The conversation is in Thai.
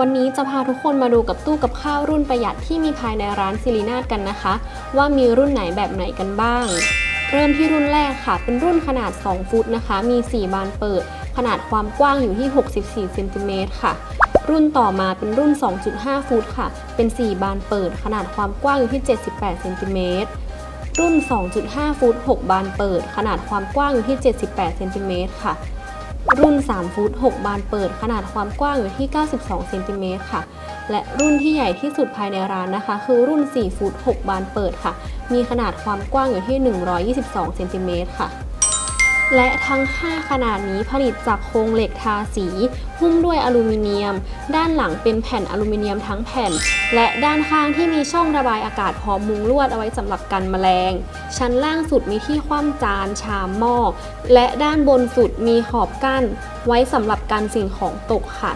วันนี้จะพาทุกคนมาดูกับตู้กับข้าวรุ่นประหยัดที่มีภายในร้านซิลินาดกันนะคะ ว่ามีรุ่นไหนแบบไหนกันบ้าง เริ่มที่รุ่นแรกค่ะ เป็นรุ่นขนาด 2 ฟุตนะคะ มี 4 บานเปิด ขนาดความกว้างอยู่ที่ 64เซนติเมตรค่ะ รุ่นต่อมาเป็นรุ่น 2.5 ฟุตค่ะ เป็น 4 บานเปิด ขนาดความกว้างอยู่ที่ 78เซนติเมตรรุ่น 2.5 ฟุต 6 บานเปิด ขนาดความกว้างอยู่ที่ 78เซนติเมตรค่ะ รุ่น 3 ฟุต 6 บานเปิด ขนาดความกว้างอยู่ที่ 92 เซนติเมตรค่ะ และรุ่นที่ใหญ่ที่สุดภายในร้านนะคะ คือรุ่น 4 ฟุต 6 บานเปิดค่ะ มีขนาดความกว้างอยู่ที่ 122 เซนติเมตรค่ะ และทั้ง 5 ขนาดนี้ผลิตจากโครงเหล็กทาสี หุ้มด้วยอลูมิเนียม ด้านหลังเป็นแผ่นอลูมิเนียมทั้งแผ่น และด้านข้างที่มีช่องระบายอากาศพร้อมมุงลวดเอาไว้สำหรับกันแมลง ชั้นล่างสุดมีที่คว่ำจาน ชามหม้อ และด้านบนสุดมีขอบกั้น ไว้สำหรับกันสิ่งของตกค่ะ